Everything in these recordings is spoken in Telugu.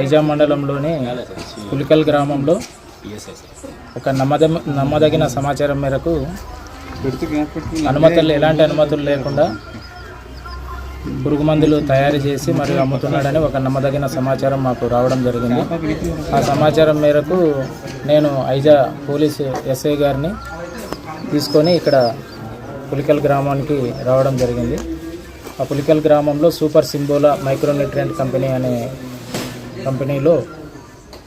ఐజా మండలంలోని పులికల్ గ్రామంలో ఒక నమ్మద నమ్మదగిన సమాచారం మేరకు అనుమతులు ఎలాంటి అనుమతులు లేకుండా పురుగు మందులు తయారు చేసి మరియు అమ్ముతున్నాడని ఒక నమ్మదగిన సమాచారం మాకు రావడం జరిగింది. ఆ సమాచారం మేరకు నేను ఐజా పోలీసు ఎస్ఐ గారిని తీసుకొని ఇక్కడ పులికల్ గ్రామానికి రావడం జరిగింది. ఆ పులికల్ గ్రామంలో సూపర్ సింబోలా మైక్రోన్యూట్రియంట్ కంపెనీ అనే కంపెనీలో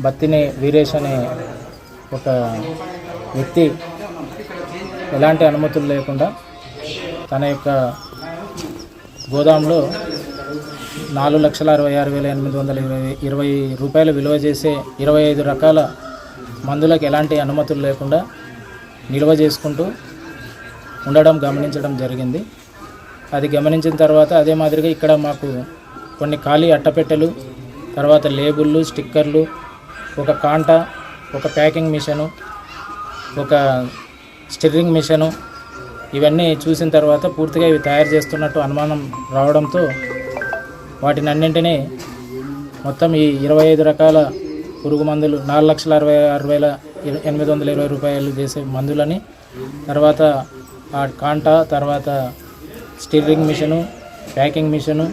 బత్తిని వీరేష్ అనే ఒక వ్యక్తి ఎలాంటి అనుమతులు లేకుండా తన యొక్క గోదాంలో నాలుగు లక్షల అరవై ఆరు వేల ఎనిమిది వందల ఇరవై ఇరవై రూపాయలు విలువ చేసే ఇరవై ఐదు రకాల మందులకు ఎలాంటి అనుమతులు లేకుండా నిల్వ చేసుకుంటూ ఉండడం గమనించడం జరిగింది. అది గమనించిన తర్వాత అదే మాదిరిగా ఇక్కడ మాకు కొన్ని ఖాళీ అట్టపెట్టెలు తర్వాత లేబుళ్ళు స్టిక్కర్లు ఒక కాంట ఒక ప్యాకింగ్ మిషను ఒక స్టిర్రింగ్ మిషను ఇవన్నీ చూసిన తర్వాత పూర్తిగా ఇవి తయారు చేస్తున్నట్టు అనుమానం రావడంతో వాటిని అన్నింటినీ మొత్తం ఈ ఇరవై ఐదు రకాల పురుగు మందులు నాలుగు లక్షల అరవై ఆరు వేల ఎనిమిది వందల ఇరవై రూపాయలు చేసే మందులని తర్వాత ఆ కాంటా తర్వాత స్టిర్రింగ్ మిషను ప్యాకింగ్ మిషను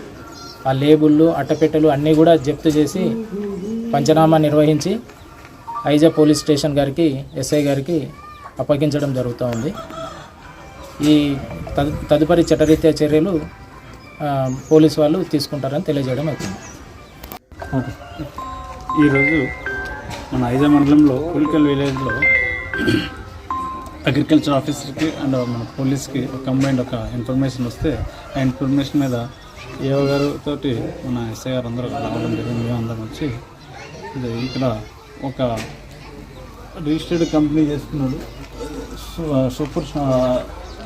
ఆ లేబుళ్ళు అట్టపెట్టెలు అన్నీ కూడా జప్తు చేసి పంచనామా నిర్వహించి ఐజా పోలీస్ స్టేషన్ గారికి ఎస్ఐ గారికి అప్పగించడం జరుగుతూ ఉంది. ఈ తదుపరి చట్టరీత్యా చర్యలు పోలీసు వాళ్ళు తీసుకుంటారని తెలియజేయడం అవుతుంది. ఈరోజు మన ఐజా మండలంలో పులికల్ విలేజ్లో అగ్రికల్చర్ ఆఫీసర్కి అండ్ మన పోలీస్కి కంబైండ్ ఒక ఇన్ఫర్మేషన్ వస్తే ఆ ఇన్ఫర్మేషన్ మీద ఏవ గారు తోటి మన ఎస్ఐ గారు అందరూ రావడం జరిగింది. అందరం వచ్చి ఇది ఇక్కడ ఒక రిజిస్టర్డ్ కంపెనీ చేస్తున్నాడు సూపర్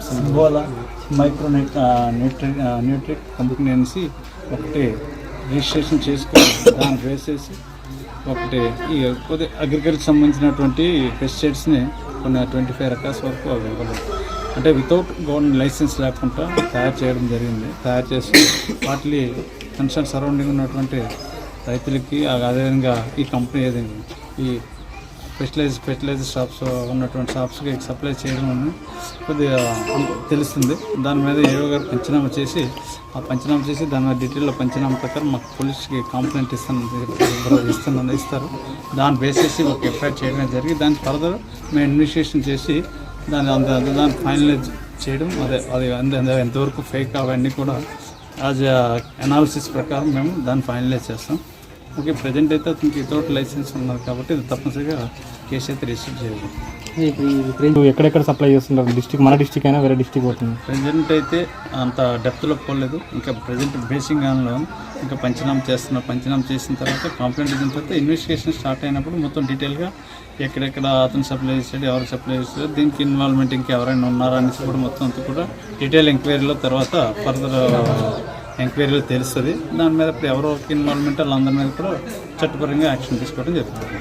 సింబోలా మైక్రో న్యూట్రి న్యూట్రిక్ కంపెనీ అనేసి ఒకటి రిజిస్ట్రేషన్ చేసుకొని దాన్ని వేసేసి ఒకటి ఈ కొద్ది అగ్రికల్చర్ సంబంధించినటువంటి పెస్టిసైడ్స్ని కొన్ని ట్వంటీ ఫైవ్ రకాస్ వరకు అవి ఇవ్వలేదు. అంటే వితౌట్ గవర్నమెంట్ లైసెన్స్ లేకుండా తయారు చేయడం జరిగింది. తయారు చేసి వాటి కన్సర్న్ సరౌండింగ్ ఉన్నటువంటి రైతులకి అదేవిధంగా ఈ కంపెనీ ఏదైనా ఈ స్పెషలైజ్ స్పెషలైజ్ షాప్స్ ఉన్నటువంటి షాప్స్కి సప్లై చేయడం కొద్దిగా తెలుస్తుంది. దాని మీద ఏవో గారు పంచనామా చేసి ఆ పంచనామా చేసి దాని మీద డీటెయిల్లో పంచనామా ప్రకారం మాకు పోలీస్కి కంప్లైంట్ ఇస్తాను ఇస్తాను ఇస్తారు. బేస్ బేసేసి ఒక ఎఫ్ఐఆర్ చేయడం జరిగి దాని ఫర్దర్ మేము ఇన్వెస్టిగేషన్ చేసి దాని అంత దాన్ని ఫైనలైజ్ చేయడం అదే అది ఎంతవరకు ఫేక్ అవన్నీ కూడా యాజ్ అనాలిసిస్ ప్రకారం మేము దాన్ని ఫైనలైజ్ చేస్తాం. ఓకే ప్రజెంట్ అయితే అతనికి వితౌట్ లైసెన్స్ ఉన్నారు కాబట్టి ఇది తప్పనిసరిగా కేసు అయితే రిజిస్టర్ చేయాలి ఎక్కడెక్కడ సప్లై చేస్తున్నారు? డిస్టిక్ మన డిస్టిక్ అయినా వేరే డిస్టిక్ పోతుంది. ప్రజెంట్ అయితే అంత డెప్త్లో పోలేదు. ఇంకా ప్రజెంట్ బేసింగ్ ఆన్లో ఇంకా పంచనామా చేస్తున్నారు పంచనామా చేసిన తర్వాత కంప్లైంట్ ఇచ్చిన తర్వాత ఇన్వెస్టిగేషన్ స్టార్ట్ అయినప్పుడు మొత్తం డీటెయిల్గా ఎక్కడెక్కడ అతను సప్లై చేశాడు ఎవరు సప్లై చేశాడు దీనికి ఇన్వాల్వ్మెంట్ ఇంకా ఎవరైనా ఉన్నారా అనేసి కూడా మొత్తం అంతా కూడా డీటెయిల్ ఎంక్వైరీలో తర్వాత ఫర్దర్ ఎంక్వైరీలో uh, తెలుస్తుంది. దాని మీద ఇప్పుడు ఎవరో ఇన్వాల్వ్మెంట్ వాళ్ళందరి మీద కూడా చట్టపరంగా యాక్షన్ తీసుకోవడం జరుగుతుంది.